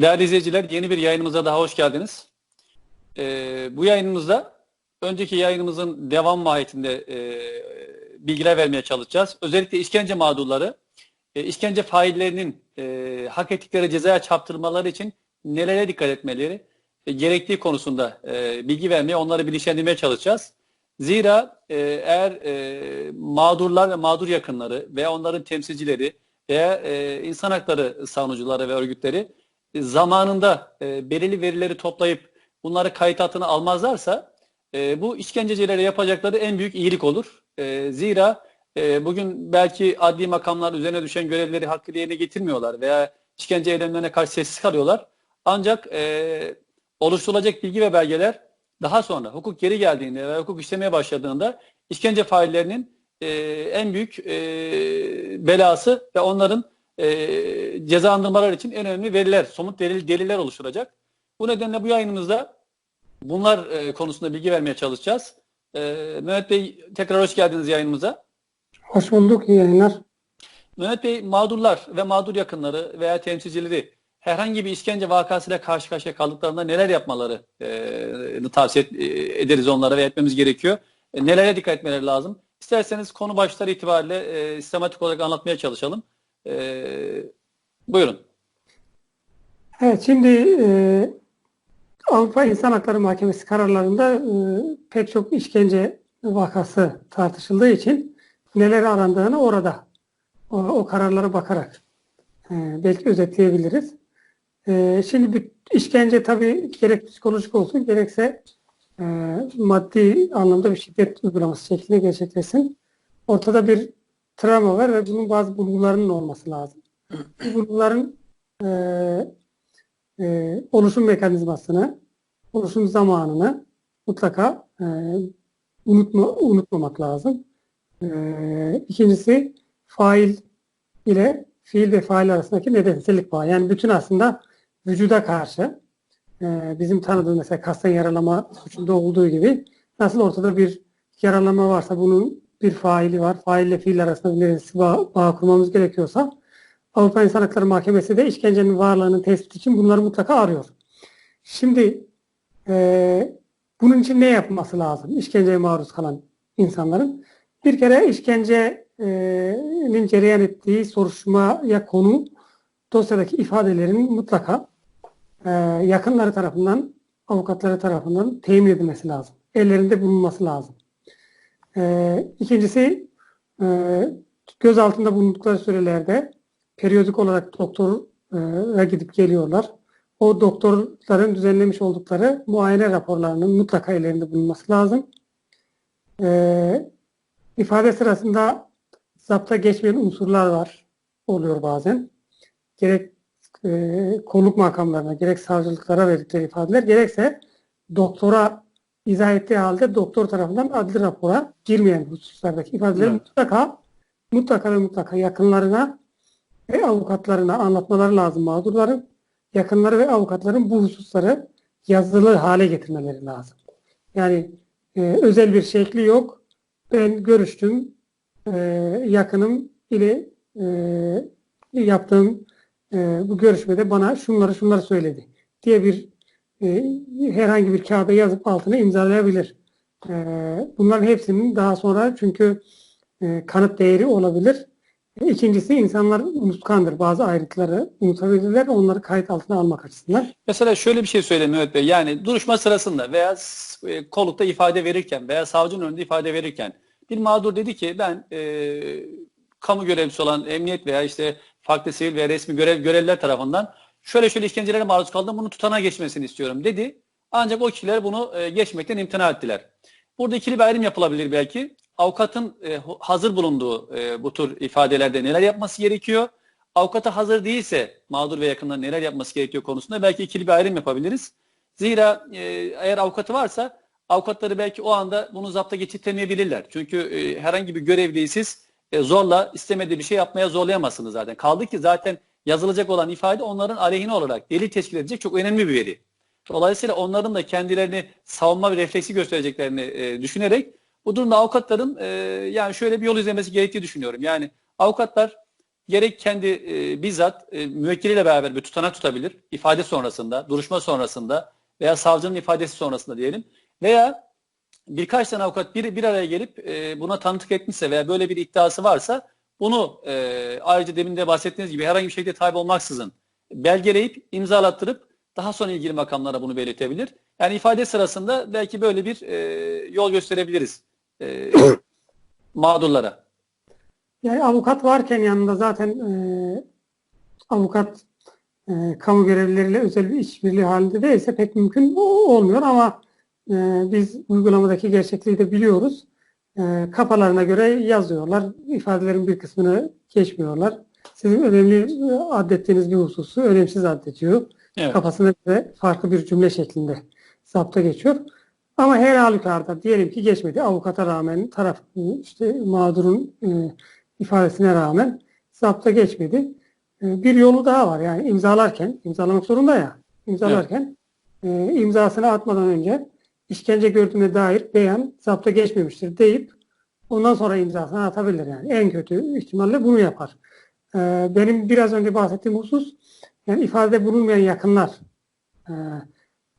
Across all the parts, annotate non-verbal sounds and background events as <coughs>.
Değerli izleyiciler yeni bir yayınımıza daha hoş geldiniz. Ee, bu yayınımızda önceki yayınımızın devam mahiyetinde e, bilgiler vermeye çalışacağız. Özellikle işkence mağdurları, e, işkence faillerinin e, hak ettikleri cezaya çarptırmaları için nelere dikkat etmeleri e, gerektiği konusunda e, bilgi vermeye, onları bilinçlendirmeye çalışacağız. Zira e, eğer e, mağdurlar ve mağdur yakınları veya onların temsilcileri veya e, insan hakları savunucuları ve örgütleri zamanında e, belirli verileri toplayıp bunları kayıt altına almazlarsa e, bu işkencecilere yapacakları en büyük iyilik olur. E, zira e, bugün belki adli makamlar üzerine düşen görevleri hakkıyla yerine getirmiyorlar veya işkence eylemlerine karşı sessiz kalıyorlar. Ancak e, oluşturulacak bilgi ve belgeler daha sonra hukuk geri geldiğinde ve hukuk işlemeye başladığında işkence faillerinin e, en büyük e, belası ve onların e, cezalandırmalar için en önemli veriler, somut delil, deliller oluşturacak. Bu nedenle bu yayınımızda bunlar e, konusunda bilgi vermeye çalışacağız. E, Mehmet Bey tekrar hoş geldiniz yayınımıza. Hoş bulduk, iyi yayınlar. Mehmet Bey mağdurlar ve mağdur yakınları veya temsilcileri herhangi bir işkence vakasıyla karşı karşıya kaldıklarında neler yapmaları e, tavsiye e, ederiz onlara ve etmemiz gerekiyor. E, nelere dikkat etmeleri lazım? İsterseniz konu başları itibariyle e, sistematik olarak anlatmaya çalışalım. E, buyurun. Evet, şimdi e, Avrupa İnsan Hakları Mahkemesi kararlarında e, pek çok işkence vakası tartışıldığı için neler arandığını orada o, o kararlara bakarak e, belki özetleyebiliriz. E, şimdi bir işkence tabii gerek psikolojik olsun gerekse e, maddi anlamda bir şiddet uygulaması şeklinde gerçekleşsin. Ortada bir travma var ve bunun bazı bulgularının olması lazım. Bu bulguların e, e, oluşum mekanizmasını, oluşum zamanını mutlaka e, unutma, unutmamak lazım. E, ikincisi fail ile fiil ve fail arasındaki nedensellik bağı. Yani bütün aslında vücuda karşı e, bizim tanıdığımız mesela kasten yaralama suçunda olduğu gibi nasıl ortada bir yaralama varsa bunun bir faili var. Fail ile fiil arasında bir nedensellik bağ, bağ kurmamız gerekiyorsa Avrupa İnsan Hakları Mahkemesi de işkencenin varlığının tespit için bunları mutlaka arıyor. Şimdi e, bunun için ne yapması lazım? İşkenceye maruz kalan insanların. Bir kere işkencenin cereyan ettiği soruşturmaya konu dosyadaki ifadelerin mutlaka e, yakınları tarafından, avukatları tarafından temin edilmesi lazım. Ellerinde bulunması lazım. E, ikincisi e, göz altında bulundukları sürelerde periyodik olarak doktora gidip geliyorlar. O doktorların düzenlemiş oldukları muayene raporlarının mutlaka ellerinde bulunması lazım. E, ifade sırasında zapta geçmeyen unsurlar var. Oluyor bazen. Gerek e, kolluk makamlarına, gerek savcılıklara verdikleri ifadeler, gerekse doktora izah ettiği halde doktor tarafından adli rapora girmeyen hususlardaki ifadeleri evet. mutlaka mutlaka ve mutlaka yakınlarına ve avukatlarına anlatmaları lazım mağdurların. Yakınları ve avukatların bu hususları yazılı hale getirmeleri lazım. Yani e, özel bir şekli yok. Ben görüştüm, e, yakınım ile e, yaptığım e, bu görüşmede bana şunları şunları söyledi diye bir e, herhangi bir kağıda yazıp altına imzalayabilir. E, bunların hepsinin daha sonra çünkü e, kanıt değeri olabilir. İkincisi insanlar unutkandır. Bazı ayrıntıları unutabilirler. Onları kayıt altına almak açısından. Mesela şöyle bir şey söyleyeyim Mehmet Bey. Yani duruşma sırasında veya e, kollukta ifade verirken veya savcının önünde ifade verirken bir mağdur dedi ki ben e, kamu görevlisi olan emniyet veya işte farklı sivil veya resmi görev görevliler tarafından şöyle şöyle işkencelere maruz kaldım bunu tutana geçmesini istiyorum dedi. Ancak o kişiler bunu e, geçmekten imtina ettiler. Burada ikili bir ayrım yapılabilir belki avukatın e, hazır bulunduğu e, bu tür ifadelerde neler yapması gerekiyor? Avukata hazır değilse mağdur ve yakında neler yapması gerekiyor konusunda belki ikili bir ayrım yapabiliriz. Zira e, eğer avukatı varsa avukatları belki o anda bunu zapta geçirtemeyebilirler. Çünkü e, herhangi bir görevliyi siz e, zorla istemediği bir şey yapmaya zorlayamazsınız zaten. Kaldı ki zaten yazılacak olan ifade onların aleyhine olarak delil teşkil edecek çok önemli bir veri. Dolayısıyla onların da kendilerini savunma ve refleksi göstereceklerini e, düşünerek bu durumda avukatların e, yani şöyle bir yol izlemesi gerektiği düşünüyorum. Yani avukatlar gerek kendi e, bizzat e, müvekkiliyle beraber bir tutanak tutabilir. ifade sonrasında, duruşma sonrasında veya savcının ifadesi sonrasında diyelim. Veya birkaç tane avukat bir, bir araya gelip e, buna tanıklık etmişse veya böyle bir iddiası varsa bunu e, ayrıca demin de bahsettiğiniz gibi herhangi bir şekilde tabi olmaksızın belgeleyip imzalattırıp daha sonra ilgili makamlara bunu belirtebilir. Yani ifade sırasında belki böyle bir e, yol gösterebiliriz e, <coughs> mağdurlara. Yani avukat varken yanında zaten e, avukat e, kamu görevlileriyle özel bir işbirliği halinde değilse pek mümkün olmuyor ama e, biz uygulamadaki gerçekliği de biliyoruz. E, kafalarına göre yazıyorlar. ifadelerin bir kısmını geçmiyorlar. Sizin önemli e, adettiğiniz bir hususu önemsiz addediyor. Evet. Kafasında göre farklı bir cümle şeklinde zapta geçiyor. Ama her halükarda diyelim ki geçmedi. Avukata rağmen taraf işte mağdurun e, ifadesine rağmen zapta geçmedi. E, bir yolu daha var. Yani imzalarken, imzalamak zorunda ya. İmzalarken evet. e, imzasını atmadan önce işkence gördüğüne dair beyan zapta geçmemiştir deyip ondan sonra imzasını atabilir yani. En kötü ihtimalle bunu yapar. E, benim biraz önce bahsettiğim husus yani ifade bulunmayan yakınlar e,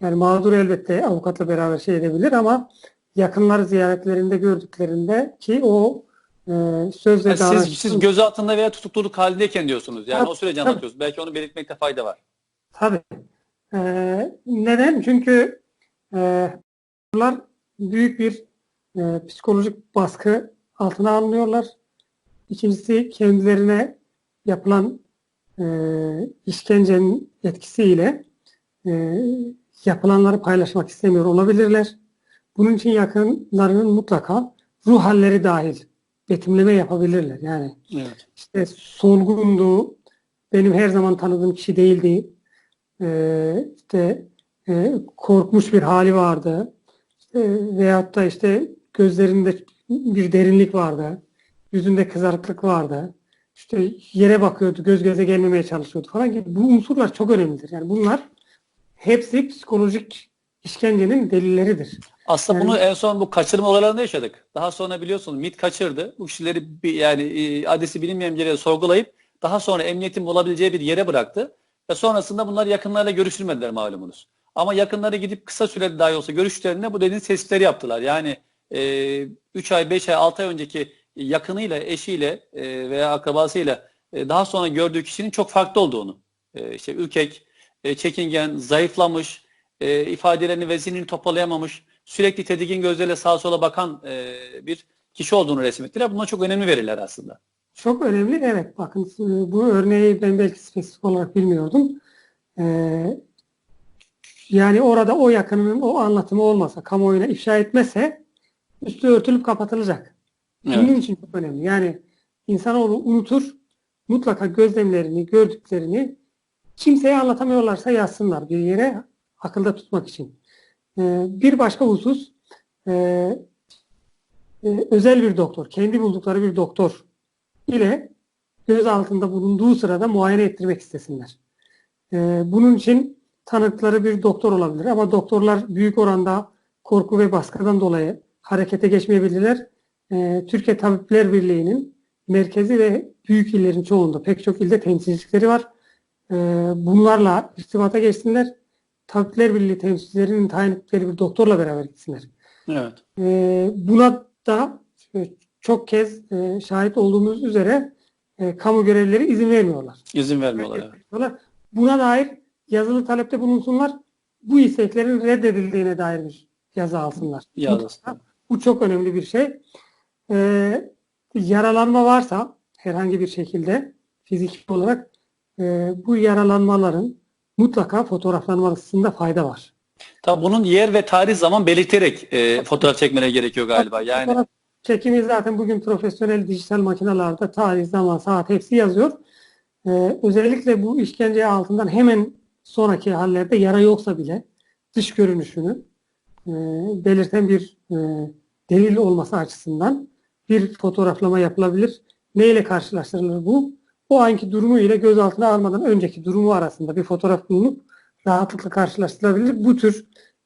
yani mağdur elbette avukatla beraber şey edebilir ama yakınları ziyaretlerinde gördüklerinde ki o e, sözle yani siz, siz gözaltında veya tutukluluk halindeyken diyorsunuz. Yani tabii, o süreci anlatıyoruz. Belki onu belirtmekte fayda var. Tabii. Ee, neden? Çünkü e, bunlar büyük bir e, psikolojik baskı altına alınıyorlar. İkincisi kendilerine yapılan e, işkencenin etkisiyle e, yapılanları paylaşmak istemiyor olabilirler. Bunun için yakınlarının mutlaka ruh halleri dahil betimleme yapabilirler. Yani evet. işte solgundu, benim her zaman tanıdığım kişi değildi, ee, işte e, korkmuş bir hali vardı e, veyahut da işte gözlerinde bir derinlik vardı, yüzünde kızarıklık vardı, işte yere bakıyordu, göz göze gelmemeye çalışıyordu falan gibi. Bu unsurlar çok önemlidir. Yani bunlar hepsi psikolojik işkencenin delilleridir. Aslında yani, bunu en son bu kaçırma olaylarında yaşadık. Daha sonra biliyorsunuz MIT kaçırdı. Bu kişileri bir, yani e, adresi bilinmeyen bir yere sorgulayıp daha sonra emniyetin olabileceği bir yere bıraktı. Ve sonrasında bunlar yakınlarla görüşülmediler malumunuz. Ama yakınları gidip kısa sürede dahi olsa görüşlerinde bu dediğiniz tespitleri yaptılar. Yani e, 3 ay, 5 ay, 6 ay önceki yakınıyla, eşiyle e, veya akrabasıyla e, daha sonra gördüğü kişinin çok farklı olduğunu. E, işte ürkek, e, çekingen, zayıflamış, e, ifadelerini ve zihnini toparlayamamış, sürekli tedirgin gözlerle sağa sola bakan e, bir kişi olduğunu resmettiler. Bunlar çok önemli veriler aslında. Çok önemli. Evet bakın e, bu örneği ben belki spesifik olarak bilmiyordum. Ee, yani orada o yakınının o anlatımı olmasa, kamuoyuna ifşa etmese üstü örtülüp kapatılacak. Evet. Bunun için çok önemli. Yani insanoğlu unutur, mutlaka gözlemlerini, gördüklerini kimseye anlatamıyorlarsa yazsınlar bir yere akılda tutmak için. Ee, bir başka husus e, e, özel bir doktor, kendi buldukları bir doktor ile göz altında bulunduğu sırada muayene ettirmek istesinler. Ee, bunun için tanıkları bir doktor olabilir ama doktorlar büyük oranda korku ve baskıdan dolayı harekete geçmeyebilirler. Ee, Türkiye Tabipler Birliği'nin merkezi ve büyük illerin çoğunda pek çok ilde temsilcilikleri var. Bunlarla irtibata geçsinler Tabipler Birliği temsilcilerinin tayin ettikleri bir doktorla beraber gitsinler. Evet. E, buna da e, çok kez e, şahit olduğumuz üzere e, kamu görevlileri izin vermiyorlar. İzin vermiyorlar. Evet. Buna dair yazılı talepte bulunsunlar. Bu isteklerin reddedildiğine dair bir yazı alsınlar. Yazı. Bu çok önemli bir şey. E, yaralanma varsa herhangi bir şekilde fiziki olarak e, bu yaralanmaların mutlaka fotoğraflanmasında fayda var. Tabii bunun yer ve tarih zaman belirterek e, fotoğraf çekmene gerekiyor galiba. Yani fotoğraf çekimi zaten bugün profesyonel dijital makinelerde tarih, zaman, saat hepsi yazıyor. Ee, özellikle bu işkence altından hemen sonraki hallerde yara yoksa bile dış görünüşünü e, belirten bir e, delil olması açısından bir fotoğraflama yapılabilir. Neyle karşılaştırılır bu? o anki durumu ile gözaltına almadan önceki durumu arasında bir fotoğraf bulunup rahatlıkla karşılaştırılabilir. Bu tür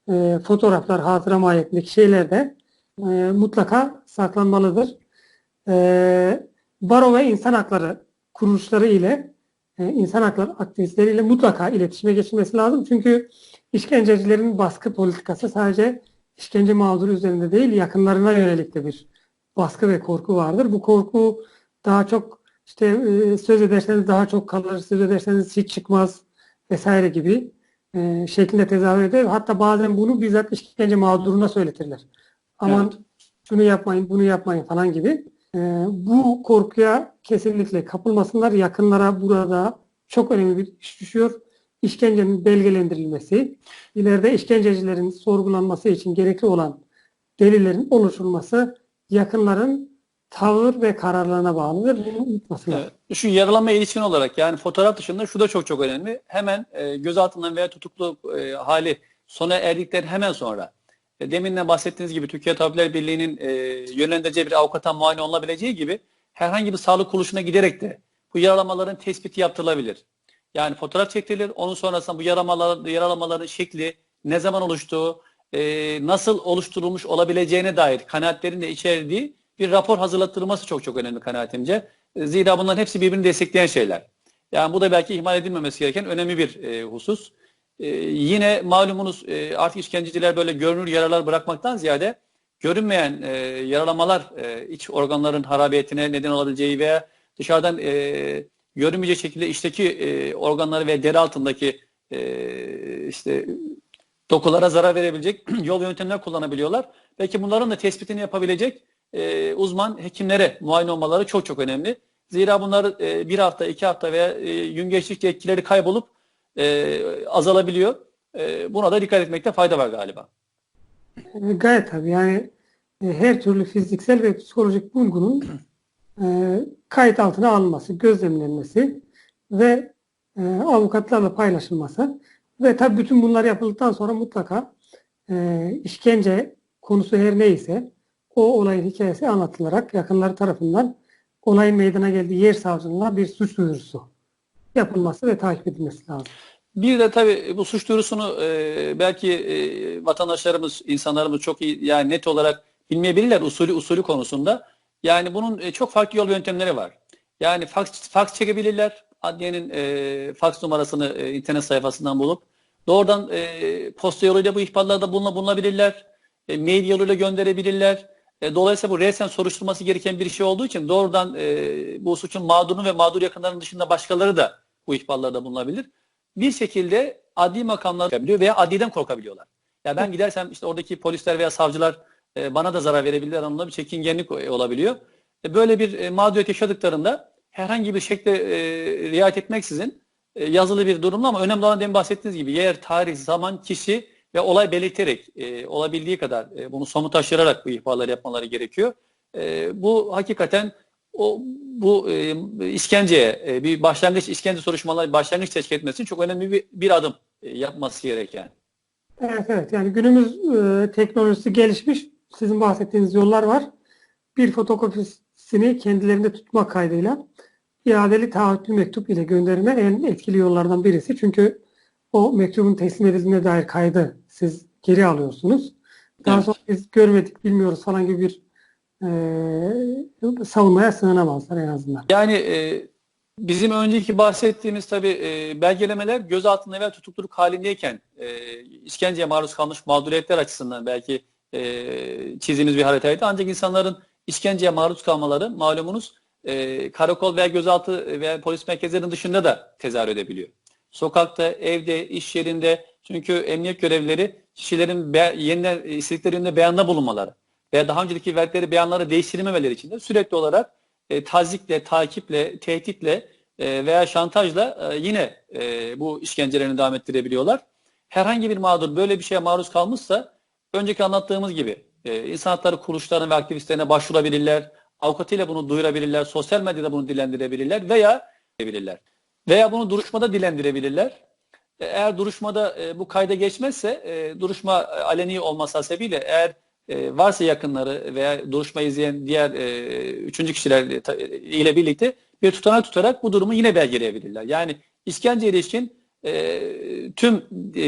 e, fotoğraflar, hatıra mahiyetindeki şeyler de e, mutlaka saklanmalıdır. E, baro ve insan hakları kuruluşları ile insan hakları aktivistleriyle mutlaka iletişime geçilmesi lazım. Çünkü işkencecilerin baskı politikası sadece işkence mağduru üzerinde değil yakınlarına yönelik de bir baskı ve korku vardır. Bu korku daha çok işte e, söz ederseniz daha çok kalır, söz ederseniz hiç çıkmaz vesaire gibi e, şeklinde tezahür eder. Hatta bazen bunu bizzat işkence mağduruna söyletirler. Aman evet. şunu yapmayın, bunu yapmayın falan gibi. E, bu korkuya kesinlikle kapılmasınlar. Yakınlara burada çok önemli bir iş düşüyor. İşkencenin belgelendirilmesi, ileride işkencecilerin sorgulanması için gerekli olan delillerin oluşturulması yakınların tavır ve kararlarına bağlıdır. Bunu unutmasın. Evet. Şu yaralama ilişkin olarak yani fotoğraf dışında şu da çok çok önemli. Hemen e, gözaltından veya tutuklu e, hali sona erdikten hemen sonra e, deminle bahsettiğiniz gibi Türkiye Tabipler Birliği'nin e, yönlendireceği bir avukata muayene olunabileceği gibi herhangi bir sağlık kuruluşuna giderek de bu yaralamaların tespiti yaptırılabilir. Yani fotoğraf çekilir. Onun sonrasında bu yaralamalar, yaralamaların şekli, ne zaman oluştuğu, e, nasıl oluşturulmuş olabileceğine dair kanaatlerin de içerdiği bir rapor hazırlattırılması çok çok önemli kanaatimce. E, zira bunların hepsi birbirini destekleyen şeyler. Yani bu da belki ihmal edilmemesi gereken önemli bir e, husus. E, yine malumunuz e, artık işkenceciler böyle görünür yaralar bırakmaktan ziyade görünmeyen e, yaralamalar e, iç organların harabiyetine neden olabileceği veya dışarıdan e, görünmeyecek şekilde içteki e, organları ve deri altındaki e, işte dokulara zarar verebilecek <clears throat> yol yöntemler kullanabiliyorlar. Belki bunların da tespitini yapabilecek e, uzman hekimlere muayene olmaları çok çok önemli. Zira bunlar e, bir hafta, iki hafta veya e, gün geçtikçe etkileri kaybolup e, azalabiliyor. E, buna da dikkat etmekte fayda var galiba. E, gayet tabii yani her türlü fiziksel ve psikolojik bulgunun <clears throat> e, kayıt altına alınması, gözlemlenmesi ve e, avukatlarla paylaşılması ve tabii bütün bunlar yapıldıktan sonra mutlaka e, işkence konusu her neyse o olayın hikayesi anlatılarak yakınları tarafından olayın meydana geldiği yer savcılığına bir suç duyurusu yapılması ve takip edilmesi lazım. Bir de tabii bu suç duyurusunu e, belki e, vatandaşlarımız, insanlarımız çok iyi yani net olarak bilmeyebilirler usulü usulü konusunda. Yani bunun e, çok farklı yol yöntemleri var. Yani fax, fax çekebilirler. Adliyenin e, fax numarasını e, internet sayfasından bulup doğrudan e, posta yoluyla bu ihbarlarda bulunabilirler. E, mail yoluyla gönderebilirler. E, dolayısıyla bu resen soruşturması gereken bir şey olduğu için doğrudan e, bu suçun mağdurunu ve mağdur yakınlarının dışında başkaları da bu ihbarlarda bulunabilir. Bir şekilde adli makamlar veya adliden korkabiliyorlar. Ya ben gidersem işte oradaki polisler veya savcılar e, bana da zarar verebilirler anlamında bir çekingenlik olabiliyor. E, böyle bir e, mağduriyet yaşadıklarında herhangi bir şekilde e, riayet etmeksizin e, yazılı bir durumla ama önemli olan demin bahsettiğiniz gibi yer, tarih, zaman, kişi ve olay belirterek e, olabildiği kadar e, bunu somutlaştırarak bu ihbarları yapmaları gerekiyor. E, bu hakikaten o bu e, işkenceye e, bir başlangıç işkence soruşturmaları başlangıç teşkil etmesi çok önemli bir, bir adım e, yapması gereken. Evet evet yani günümüz e, teknolojisi gelişmiş. Sizin bahsettiğiniz yollar var. Bir fotokopisini kendilerinde tutmak kaydıyla iadeli taahhütlü mektup ile gönderme en etkili yollardan birisi. Çünkü o mektubun teslim edildiğine dair kaydı siz geri alıyorsunuz. Daha evet. sonra biz görmedik, bilmiyoruz falan gibi bir e, savunmaya sığınamazlar en azından. Yani e, bizim önceki bahsettiğimiz tabi e, belgelemeler gözaltında veya tutukluluk halindeyken e, işkenceye maruz kalmış mağduriyetler açısından belki e, çizdiğimiz bir haritaydı. Ancak insanların işkenceye maruz kalmaları malumunuz e, karakol veya gözaltı veya polis merkezlerinin dışında da tezahür edebiliyor. Sokakta, evde, iş yerinde çünkü emniyet görevlileri kişilerin be, yeniden istedikleri yönde beyanda bulunmaları veya daha önceki verdikleri beyanları değiştirmemeleri için de sürekli olarak e, tazikle, takiple, tehditle e, veya şantajla e, yine e, bu işkencelerini devam ettirebiliyorlar. Herhangi bir mağdur böyle bir şeye maruz kalmışsa önceki anlattığımız gibi e, insan hakları kuruluşlarına ve aktivistlerine başvurabilirler, avukatıyla bunu duyurabilirler, sosyal medyada bunu dilendirebilirler veya dilebilirler. Veya bunu duruşmada dilendirebilirler. E, eğer duruşmada e, bu kayda geçmezse e, duruşma e, aleni olması hasebiyle eğer e, varsa yakınları veya duruşma izleyen diğer e, üçüncü kişiler e, ile birlikte bir tutanak tutarak bu durumu yine belgeleyebilirler. Yani işkence ilişkin e, tüm e,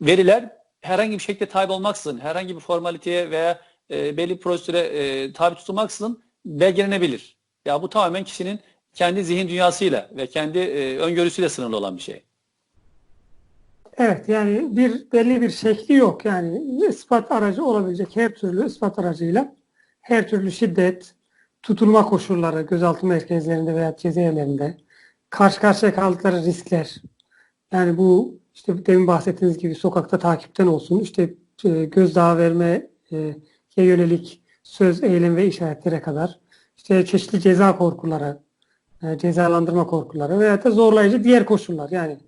veriler herhangi bir şekilde tabi olmaksızın, herhangi bir formaliteye veya e, belli prosedüre e, tabi tutulmaksızın belgelenebilir. Ya bu tamamen kişinin kendi zihin dünyasıyla ve kendi e, öngörüsüyle sınırlı olan bir şey. Evet yani bir belli bir şekli yok. Yani ispat aracı olabilecek her türlü ispat aracıyla her türlü şiddet, tutulma koşulları gözaltı merkezlerinde veya cezaevlerinde karşı karşıya kaldıkları riskler yani bu işte demin bahsettiğiniz gibi sokakta takipten olsun işte e, gözdağı verme e, yönelik söz, eylem ve işaretlere kadar işte çeşitli ceza korkuları, e, cezalandırma korkuları veya da zorlayıcı diğer koşullar yani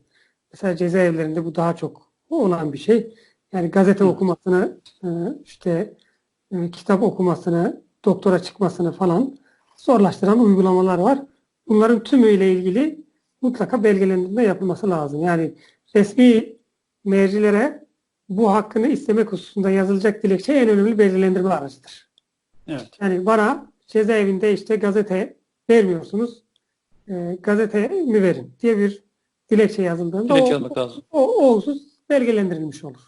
Mesela cezaevlerinde bu daha çok olan bir şey. Yani gazete okumasını, işte kitap okumasını, doktora çıkmasını falan zorlaştıran uygulamalar var. Bunların tümüyle ilgili mutlaka belgelendirme yapılması lazım. Yani resmi mercilere bu hakkını istemek hususunda yazılacak dilekçe en önemli belgelendirme aracıdır. Evet. Yani bana cezaevinde işte gazete vermiyorsunuz, e, gazete mi verin diye bir dilekçe yazıldığında Dilekçe o, lazım. o, o husus belgelendirilmiş olur.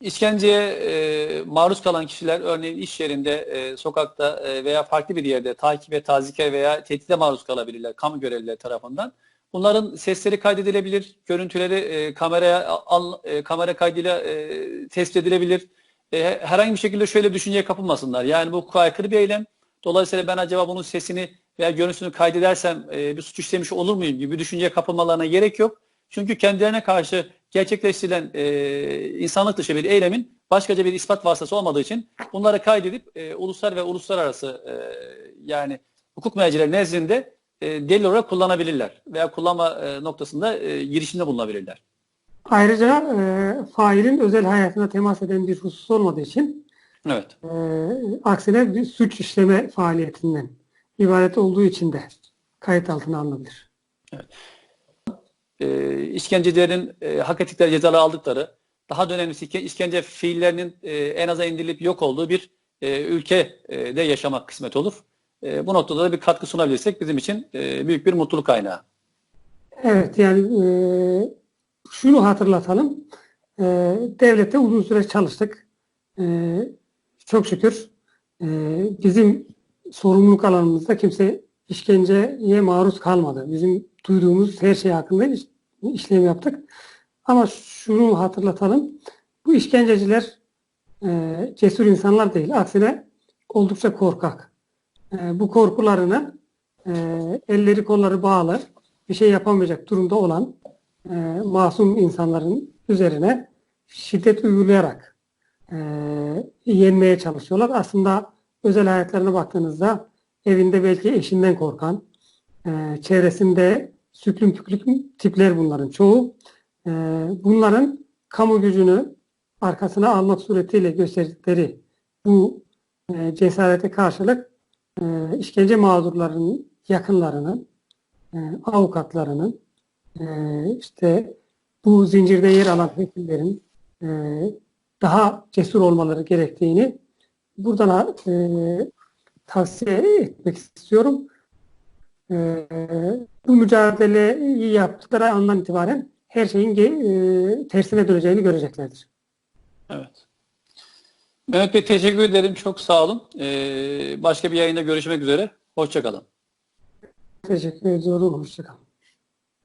İşkenceye e, maruz kalan kişiler örneğin iş yerinde, e, sokakta e, veya farklı bir yerde takibe, tazike veya tehdide maruz kalabilirler kamu görevlileri tarafından. Bunların sesleri kaydedilebilir, görüntüleri e, kameraya al, e, kamera kaydıyla e, tespit edilebilir. E, herhangi bir şekilde şöyle düşünceye kapılmasınlar. Yani bu hukuka aykırı bir eylem. Dolayısıyla ben acaba bunun sesini veya görüntüsünü kaydedersem e, bir suç işlemiş olur muyum gibi düşünceye kapılmalarına gerek yok. Çünkü kendilerine karşı gerçekleştirilen e, insanlık dışı bir eylemin başkaca bir ispat vasıtası olmadığı için bunları kaydedip e, uluslar ve uluslararası e, yani hukuk mercileri nezdinde e, delil olarak kullanabilirler veya kullanma e, noktasında e, girişimde bulunabilirler. Ayrıca e, failin özel hayatına temas eden bir husus olmadığı için Evet. e, aksine bir suç işleme faaliyetinden ibaret olduğu için de kayıt altına alınabilir. E, işkencelerin e, hak ettikleri cezaları aldıkları, daha da önemlisi ki işkence fiillerinin e, en aza indirilip yok olduğu bir e, ülkede yaşamak kısmet olur. E, bu noktada da bir katkı sunabilirsek bizim için e, büyük bir mutluluk kaynağı. Evet yani e, şunu hatırlatalım. E, devlette uzun süre çalıştık. E, çok şükür e, bizim sorumluluk alanımızda kimse işkenceye maruz kalmadı. Bizim duyduğumuz her şey hakkında iş, işlem yaptık. Ama şunu hatırlatalım. Bu işkenceciler e, cesur insanlar değil. Aksine oldukça korkak. E, bu korkularını e, elleri kolları bağlı bir şey yapamayacak durumda olan e, masum insanların üzerine şiddet uygulayarak e, yenmeye çalışıyorlar. Aslında özel hayatlarına baktığınızda evinde belki eşinden korkan, e, çevresinde süklüm püklüm tipler bunların çoğu. E, bunların kamu gücünü arkasına almak suretiyle gösterdikleri bu e, cesarete karşılık e, işkence mağdurlarının yakınlarının, e, avukatlarının, e, işte bu zincirde yer alan hekimlerin e, daha cesur olmaları gerektiğini buradan e, tavsiye etmek istiyorum. E, bu mücadeleyi yaptıkları andan itibaren her şeyin e, tersine döneceğini göreceklerdir. Evet. Mehmet Bey teşekkür ederim. Çok sağ olun. Ee, başka bir yayında görüşmek üzere. Hoşçakalın. Teşekkür ediyorum. Hoşçakalın.